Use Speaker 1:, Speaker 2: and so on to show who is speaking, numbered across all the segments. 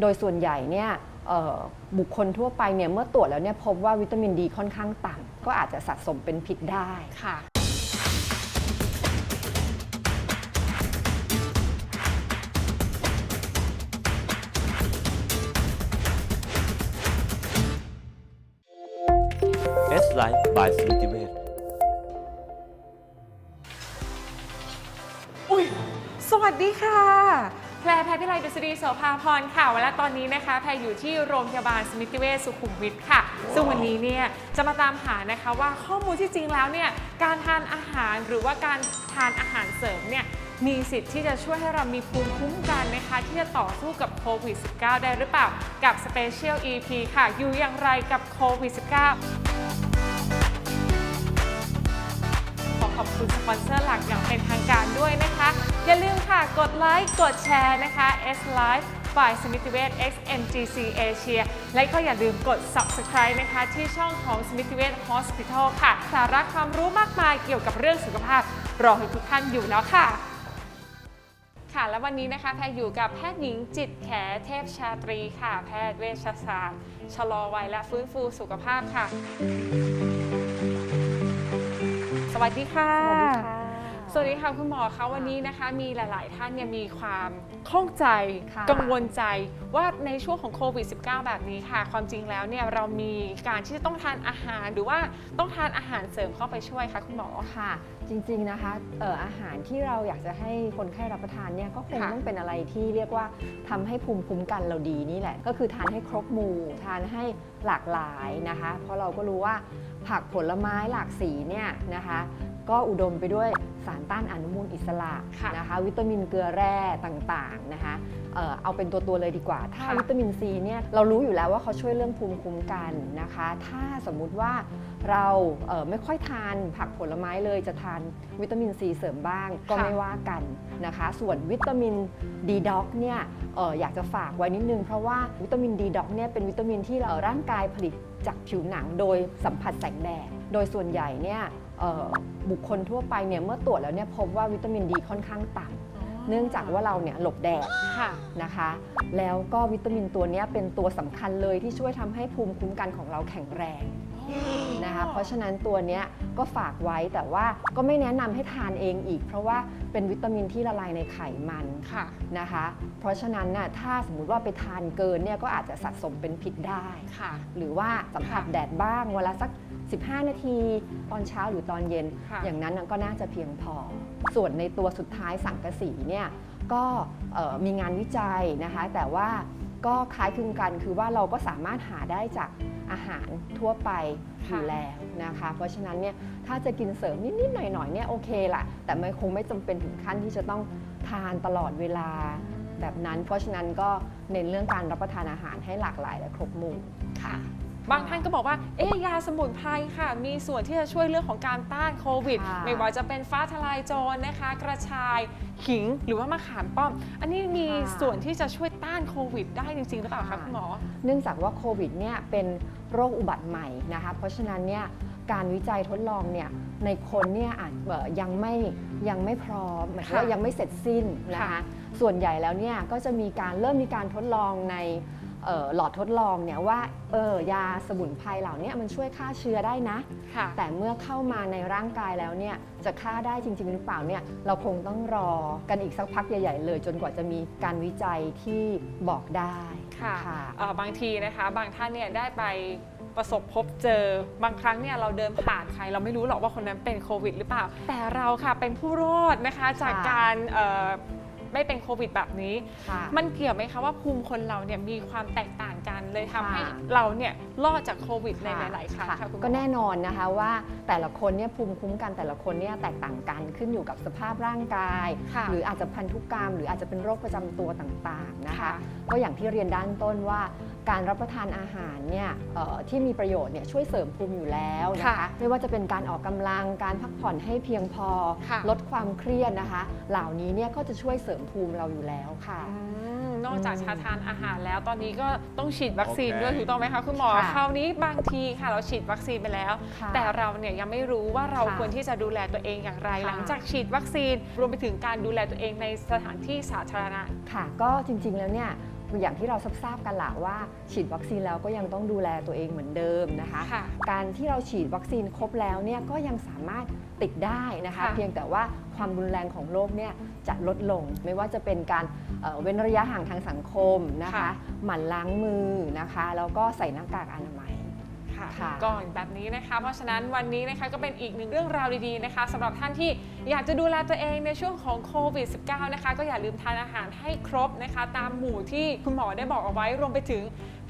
Speaker 1: โดยส่วนใหญ่เนี่ยเอ่อบุคคลทั่วไปเนี่ยเมื่อตรวจแล้วเนี่ยพบว่าวิตามินดีค่อนข้างต่ำก็อาจจะสะสมเป็นพิษได้
Speaker 2: ค่ะ
Speaker 3: S Life by สมิติเวช
Speaker 2: อุ้ยสวัสดีค่ะ แพรแพรพิไลดุษฎีโสภาพรค่ะและตอนนี้นะคะ แพรอยู่ที่โรงพยาบาลสมิติเวชสุขุมวิทค่ะ ซึ่งวันนี้เนี่ยจะมาตามหานะคะว่าข้อมูลที่จริงแล้วเนี่ยการทานอาหารหรือว่าการทานอาหารเสริมเนี่ยมีสิทธิ์ที่จะช่วยให้เรามีภูมิคุ้มกันนะคะ ที่จะต่อสู้กับโควิด -19 ได้หรือเปล่า กับ Special EP ค่ะ อยู่อย่างไรกับโควิด -19 ขอขอบคุณสปอนเซอร์หลักอย่างเป็นทางการด้วยนะคะ อย่าลืมค่ะ กดไลค์ กดแชร์นะคะ S Live by สมิติเวช X MGC Asia และก็อย่าลืมกด Subscribe นะคะ ที่ช่องของสมิติเวช Hospital ค่ะ สาระความรู้มากมายเกี่ยวกับเรื่องสุขภาพ รอให้ทุกท่านอยู่แล้วค่ะ ค่ะ และวันนี้นะคะแพรอยู่กับแพทย์หญิงจิตแขเทพชาตรีค่ะ แพทย์เวชศาสตร์ชะลอวัยและฟื้นฟูสุขภาพค่ะ สวัสดีค่ะ สวัสดี ค่ะคุณหมอคะวันนี้นะคะมีหลาย ๆ ท่านเนี่ยมีความข้องใจ
Speaker 1: ค่ะ
Speaker 2: กังวลใจว่าในช่วงของโควิด -19 แบบนี้ค่ะ ความจริงแล้วเนี่ยเรามีการที่จะต้องทานอาหาร หรือว่าต้องทานอาหารเสริมเข้าไปช่วยคะคุณหมอ
Speaker 1: ค่ะ จริงๆนะคะเอ่ออาหารที่เราอยากจะให้คนไข้รับประทานเนี่ยก็คง
Speaker 2: ค่ะ
Speaker 1: ต้องเป็นอะไรที่เรียกว่าทำให้ภูมิคุ้มกันเราดีนี่แหละ ก็คือทานให้ครบหมู่ ทานให้หลากหลายนะคะ เพราะเราก็รู้ว่าผักผลไม้หลากสีเนี่ยนะคะ ก็อุดมไปด้วยสารต้านอนุมูลอิสระ
Speaker 2: ค่ะ
Speaker 1: นะคะ วิตามินเกลือแร่ต่างๆนะคะเอ่อเอาเป็นตัวตัวๆเลยดีกว่า ถ้า
Speaker 2: ค่ะ
Speaker 1: วิตามินซีเนี่ยเรารู้อยู่แล้วว่าเขาช่วยเรื่องภูมิคุ้มกันนะคะ ถ้าสมมุติว่า เราเอ่อไม่ค่อยทานผักผลไม้เลยจะทานวิตามินซีเสริมบ้างก็
Speaker 2: ค่ะ
Speaker 1: ไม่ว่ากันนะคะ ส่วนวิตามินดีด็อกเนี่ยเอ่ออยากจะฝากไว้นิดนึง เพราะว่าวิตามินดีด็อกเนี่ยเป็นวิตามินที่เราร่างกายผลิตจากผิวหนังโดยสัมผัสแสงแดดโดยส่วนใหญ่เนี่ยเอ่อบุคคลทั่วไปเนี่ยเมื่อตรวจแล้วเนี่ยพบว่าวิตามินดีค่อนข้างต่ำเนื่องจากว่าเราเนี่ยหลบแดด
Speaker 2: ค่ะ
Speaker 1: นะคะ แล้วก็วิตามินตัวเนี้ยเป็นตัวสำคัญเลยที่ช่วยทำให้ภูมิคุ้มกันของเราแข็งแรง นะคะ เพราะฉะนั้นตัวเนี้ยก็ฝากไว้แต่ว่าก็ไม่แนะนำให้ทานเองอีก เพราะว่าเป็นวิตามินที่ละลายในไขมัน
Speaker 2: ค่ะ
Speaker 1: นะคะ เพราะฉะนั้นน่ะถ้าสมมุติว่าไปทานเกินเนี่ยก็อาจจะสะสมเป็นพิษได้
Speaker 2: ค่ะ
Speaker 1: หรือว่าสัมผัส
Speaker 2: ค่ะ
Speaker 1: แดดบ้างเวลาสัก 15 นาที ตอนเช้าหรือตอนเย็น
Speaker 2: ค่ะ
Speaker 1: อย่างนั้นน่ะก็น่าจะเพียงพอ ส่วนในตัวสุดท้ายสังกะสีเนี่ยก็เอ่อมีงานวิจัยนะคะ แต่ว่า ก็คล้ายคลึงกันคือว่าเราก็สามารถหาได้จากอาหารทั่วไปอยู่แล้วนะคะ เพราะฉะนั้นเนี่ยถ้าจะกินเสริมนิดๆหน่อยๆเนี่ยโอเคละแต่มันคงไม่จำเป็นถึงขั้นที่จะต้องทานตลอดเวลาแบบนั้น เพราะฉะนั้นก็เน้นเรื่องการรับประทานอาหารให้หลากหลายและครบหมู่
Speaker 2: ค่ะ บางท่านก็บอกว่าเอ๊ะยาสมุนไพรค่ะ มีส่วนที่จะช่วยเรื่องของการต้านโควิด
Speaker 1: ค่ะ
Speaker 2: ไม่ว่าจะเป็นฟ้าทลายโจรนะคะ กระชายขิงหรือว่ามะขามป้อม อันนี้มี
Speaker 1: ค่ะ
Speaker 2: ส่วนที่จะช่วยต้าน โควิดได้จริงๆหรือเปล่าคะ
Speaker 1: ค่ะ
Speaker 2: คุณหมอ
Speaker 1: เนื่องจากว่าโควิดเนี่ยเป็นโรคอุบัติใหม่นะคะ เพราะฉะนั้นเนี่ยการวิจัยทดลองเนี่ยในคนเนี่ยอาจเอ่อยังไม่ยังไม่พร้อมหมายถึงว่า
Speaker 2: ค่ะ
Speaker 1: ยังไม่เสร็จสิ้นนะคะ
Speaker 2: ค่ะ
Speaker 1: ส่วนใหญ่แล้วเนี่ยก็จะมีการเริ่มมีการทดลองในเอ่อ หลอดทดลองเนี่ยว่าเออยาสมุนไพรเหล่านี้มันช่วยฆ่าเชื้อได้นะ
Speaker 2: ค่ะ
Speaker 1: แต่เมื่อเข้ามาในร่างกายแล้วเนี่ยจะฆ่าได้จริง ๆ หรือเปล่าเนี่ยเราคงต้องรอกันอีกสักพักใหญ่ ๆ เลย จนกว่าจะมีการวิจัยที่บอกได้
Speaker 2: ค่ะ
Speaker 1: ค่ะ
Speaker 2: เอ่อบางทีนะคะบางท่านเนี่ยได้ไปประสบพบเจอบางครั้งเนี่ยเราเดินผ่านใคร เราไม่รู้หรอกว่าคนนั้นเป็นโควิดหรือเปล่า แต่เราค่ะเป็นผู้รอดนะคะจาก
Speaker 1: ค่ะ
Speaker 2: การเอ่อ ไม่เป็นโควิดแบบนี้
Speaker 1: ค่ะ
Speaker 2: มันเกี่ยวไหมคะว่าภูมิคนเราเนี่ยมีความแตกต่างกันเลยทำให้
Speaker 1: ค่ะ
Speaker 2: เราเนี่ยรอดจากโควิดในหลาย ๆ ครั้ง
Speaker 1: ค่ะ
Speaker 2: ค่ะคุณหมอ
Speaker 1: ก็แน่นอนนะคะว่าแต่ละคนเนี่ยภูมิคุ้มกันแต่ละคนเนี่ยแตกต่างกันขึ้นอยู่กับสภาพร่างกาย
Speaker 2: ค่ะ
Speaker 1: หรืออาจจะพันธุกรรม หรืออาจจะเป็นโรคประจำตัวต่างๆนะคะ
Speaker 2: ค่ะ
Speaker 1: ก็อย่างที่เรียนด้านต้นว่า การรับประทานอาหารเนี่ยเอ่อที่มีประโยชน์เนี่ยช่วยเสริมภูมิอยู่แล้วนะคะ
Speaker 2: ค่ะ
Speaker 1: ไม่ว่าจะเป็นการออกกำลังการพักผ่อนให้เพียงพอ
Speaker 2: ค่ะ
Speaker 1: ลดความเครียดนะคะ เหล่านี้เนี่ยก็จะช่วยเสริมภูมิเราอยู่แล้วค่ะ
Speaker 2: อืมนอกจากชาทานอาหารแล้วตอนนี้ก็ต้องฉีดวัคซีนด้วย
Speaker 3: โอเค
Speaker 2: ถูกต้องไหมคะคุณหมอ
Speaker 1: ค่ะ
Speaker 2: คราวนี้บางทีค่ะเราฉีดวัคซีนไปแล้ว
Speaker 1: ค่ะ
Speaker 2: แต่เราเนี่ยยังไม่รู้ว่าเรา
Speaker 1: ค่ะ
Speaker 2: ควรที่จะดูแลตัวเองอย่างไร
Speaker 1: ค่ะ
Speaker 2: หลังจากฉีดวัคซีนรวมไปถึงการดูแลตัวเองในสถานที่สาธารณะ
Speaker 1: ค่ะก็จริงๆแล้วเนี่ย อย่างที่เราทราบๆกันหละว่าฉีดวัคซีนแล้วก็ยังต้องดูแลตัวเองเหมือนเดิมนะคะ
Speaker 4: ค่ะ
Speaker 1: การที่เราฉีดวัคซีนครบแล้วเนี่ยก็ยังสามารถติดได้นะคะ
Speaker 4: ค่ะ
Speaker 1: เพียงแต่ว่าความรุนแรงของโรคเนี่ยจะลดลง ไม่ว่าจะเป็นการเอ่อเว้นระยะห่างทางสังคมนะคะ หมั่นล้างมือนะคะ แล้วก็ใส่หน้ากากอนามัย
Speaker 4: ค่ะ
Speaker 1: ค่ะ
Speaker 4: ก่อนแบบนี้นะคะ เพราะฉะนั้นวันนี้นะคะก็เป็นอีกหนึ่งเรื่องราวดีๆนะคะสำหรับท่านที่อยากจะดูแลตัวเองในช่วงของโควิด -19 นะคะ ก็อย่าลืมทานอาหารให้ครบนะคะ ตามหมู่ที่คุณหมอได้บอกเอาไว้รวมไปถึง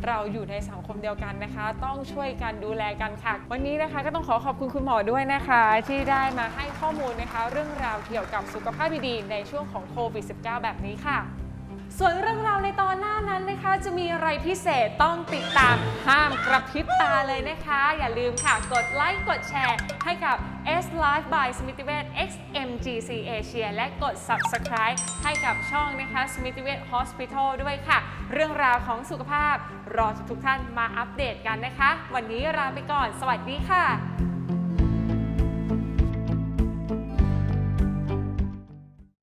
Speaker 4: เราอยู่ในสังคมเดียวกันนะคะ ต้องช่วยกันดูแลกันค่ะ วันนี้นะคะก็ต้องขอขอบคุณคุณหมอด้วยนะคะ ที่ได้มาให้ข้อมูลนะคะ เรื่องราวเกี่ยวกับสุขภาพดีๆในช่วงของโควิด -19 แบบนี้ค่ะ ส่วนเรื่องราวในตอนหน้านั้นนะคะ จะมีอะไรพิเศษต้องติดตามห้ามกระพริบตาเลยนะคะ อย่าลืมค่ะกดไลค์กดแชร์ให้กับ S Life by สมิติเวช XMGC Asia และกด Subscribe ให้กับช่องนะคะสมิติเวช Hospital ด้วยค่ะ เรื่องราวของสุขภาพรอทุกท่านมาอัปเดตกันนะคะ วันนี้ลาไปก่อน สวัสดีค่ะ